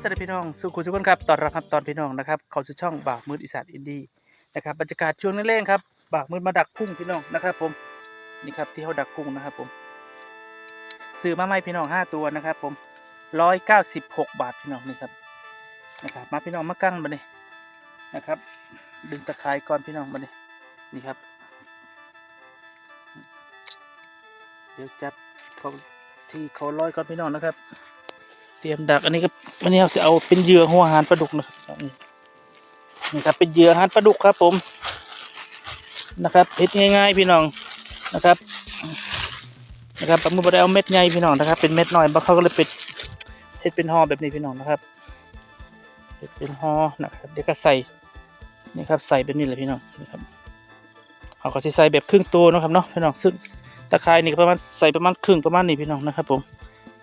สวัสดีพี่น้องสุขุสุขคนครับตอนรับครับตอนพี่น้องนะครับเขาสู่ช่องบากมืดอีสานอินดี้นะครับบรรยากาศช่วงนี้เร่งครับบากมืดมาดักกุ้งพี่น้องนะครับ ผมนี่ครับที่เขาดักกุ้งนะครับผมซื้อมาใหม่พี่น้องห้าตัวนะครับ ผมร้อยเก้าสิบหกบาทพี่น้องนี่ครับนะครับ มาพี่น้องมากั้งมาเนี่ยนะครับ ดึงตะไคร้ก่อนพี่น้องมาเนี่ยนี่ครับ เดี๋ยวจับเขาที่เขาร้อยก่อนพี่น้องนะครับ เตรียมดักอันนี้ก็วันนี้เราจะเอาเป็นเหยื่อหัวอาหารปลาดุกนะครับนี่นี่ครับเป็นเหยื่ออาหารปลาดุกครับ ผมนะครับเฮ็ดง่ายๆพี่น้องนะครับ นะครับปลาหมึกบ่ได้เอาเม็ดใหญ่พี่น้องนะครับ เป็นเม็ดน้อยบางเขาก็เลยเป็นเฮ็ดเป็นห่อแบบนี้พี่น้องนะครับเฮ็ดเป็นห่อนะครับเดี๋ยวก็ใส่นี่ครับใส่แบบนี้เลยพี่น้องนะครับเขาก็จะใส่แบบครึ่งตัวนะครับเนาะพี่น้องซึ่งตะไคร้นี่ประมาณใส่ประมาณครึ่งประมาณนี้พี่น้องนะครับผม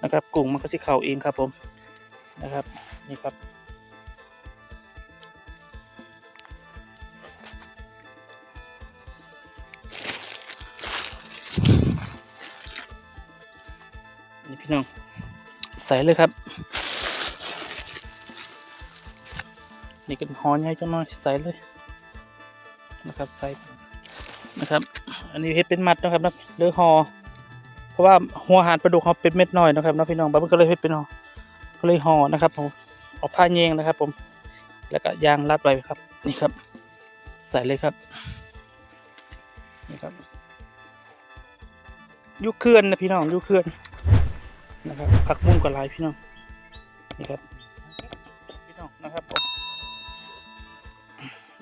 นะครับกุ้งมันก็สิเข่าเองครับผมนะครับนี่ครับนี่พี่น้องใส่เลยครับ นี่กันหอใหญ่จังหน่อยใส่เลยนะครับใส่นะครับ อันนี้เฮ็ดเป็นมัดนะครับนะเลือหอ เพราะว่าหัวหานปลาดุกเขาเป็นเม็ดน้อยนะครับเนาะพี่น้องบางคนก็เลยเฮ็ดเป็นห่อก็เลยห่อนะครับผมเอาผ้าเยงนะครับ ผม แล้วก็ยางรัดไว้ครับ นี่ครับ ใส่เลยครับนี่ครับยุคเคลื่อนนะพี่น้องยุคเคลื่อนนะครับผักบุ้งกับลายพี่น้องนี่ครับพี่น้องนะครับผม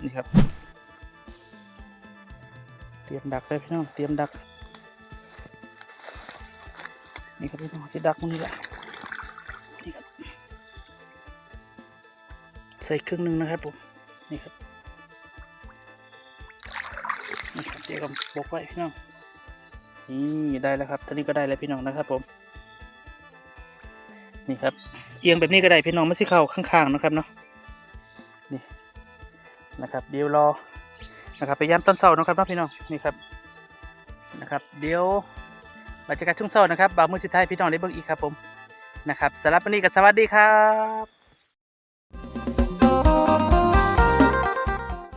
นี่ครับ เตรียมดักเลยพี่น้องเตรียมดัก นี่ครับพี่น้องสิดักมันนี่แหละนี่ครับใส่ครึ่งหนึ่งนะครับผมนี่ครับนี่ครับเดี๋ยวก็บกไว้พี่น้องนี่ได้แล้วครับท่านี้ก็ได้แล้วพี่น้องนะครับผม นี่ครับ เอียงแบบนี้ก็ได้พี่น้องไม่ใช่เข้าข้างๆนะครับเนาะนี่นะครับเดี๋ยวรอนะครับไปย้ำต้นเสานะครับเนาะพี่น้องนี่ครับนะครับ เดี๋ยว บรรยากาศช่วงเช้านะครับบ่าวมือสุดท้ายพี่น้องได้เบิ่งอีกครับผมนะครับสำหรับวันนี้ก็สวัสดีครับ